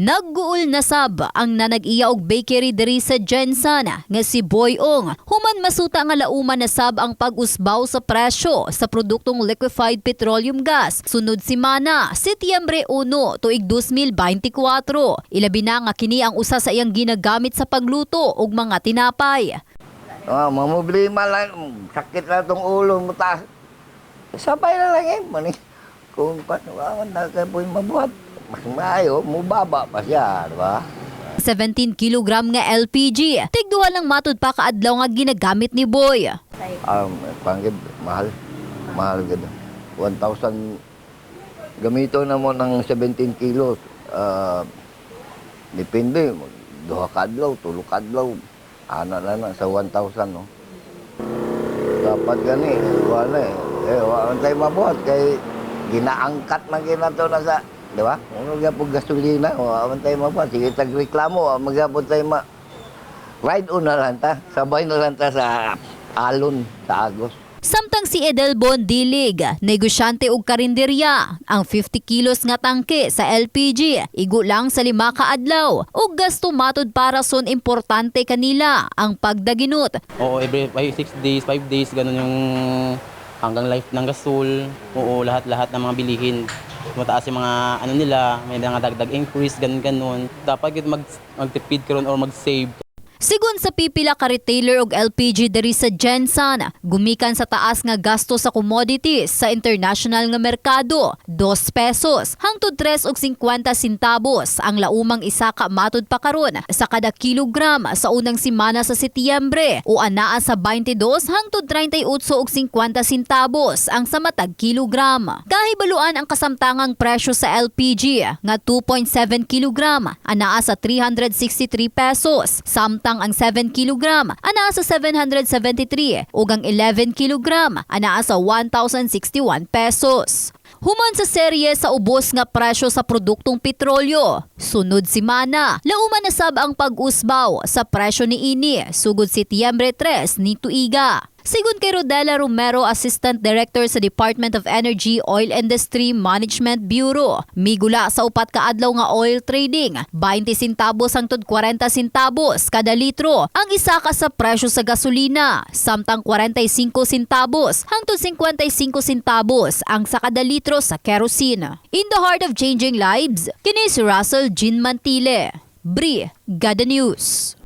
Nagguol na sab ang nanag-iya og bakery diri sa Jensen nga si Boy Ong. Human masuta nga lauman na sab ang pag-usbaw sa presyo sa produktong liquefied petroleum gas. Sunod si Mana, Setyembre 1 tuig 2024. Ilabi na nga kini ang usa sa iyang ginagamit sa pagluto og mga tinapay. Ah, mamblema lang, sakit na tong ulo mo ta. Sabay na lang eh, mani. Kung paano, na ka po yung mabuhat. Mas maayo, mubaba pa siya, di ba? 17 kilogram nga LPG. Tigduha lang matud pa kaadlaw nga ginagamit ni Boy. Um, panggid, mahal. Mahal ganda. 1,000, gamito na mo ng 17 kilos. Ah, depende, duha kadlaw, tulo kadlaw. Ana na na sa 1,000, no? Dapat gani, wala eh. Eh, wala tayo mabuhat kay ginaangkat na ginato na sa, di ba? Ano nga po gasolina, wala tayo mabuhat. Sige, tagreklamo, magapon tayo ma... Ride on na lang ta, sabay na lang ta sa alon, sa agos. Samtang si Edelbon Dilig, negosyante og karinderya, ang 50 kilos nga tangke sa LPG, igo lang sa lima ka adlaw, ug gasto matud para son importante kanila ang pagdaginot. Oo, every 5, 6 days, 5 days, ganun yung hanggang life ng gasol. Oo, lahat-lahat ng mga bilihin. Mataas yung mga ano nila, may mga dagdag increase, ganun-ganun. Dapat mag, magtipid ka ron or mag-save. Sigun sa pipila ka retailer og LPG diri sa Jensen, gumikan sa taas nga gasto sa commodities sa international nga merkado, 2 pesos hangtod 3 og 50 centavos ang laumang isa ka matud pa karon sa kada kilogram sa unang simana sa Setyembre. O anaa sa 22 hangtod 38 og 50 centavos ang sa matag kilogram. Kahibaluan ang kasamtangang presyo sa LPG nga 2.7 kilogram anaa sa 363 pesos. Samtang ang 7 kilogram anaa sa 773 ug ang 11 kilogram anaa sa 1,061 pesos. Human sa serye sa ubos nga presyo sa produktong petrolyo. Sunod si Mana, lauman na sab ang pag-usbaw sa presyo ni ini sugod Setyembre 3 ni tuiga. Sigun kay Rodela Romero, Assistant Director sa Department of Energy Oil Industry Management Bureau, migula sa upat ka adlaw nga oil trading, 20 centavos hangtod 40 centavos kada litro ang isa ka sa presyo sa gasolina, samtang 45 centavos hangtod 55 centavos ang sa kada litro sa kerosene. In the heart of changing lives, kini si Russell Jean Mantile. Bri, Gada News.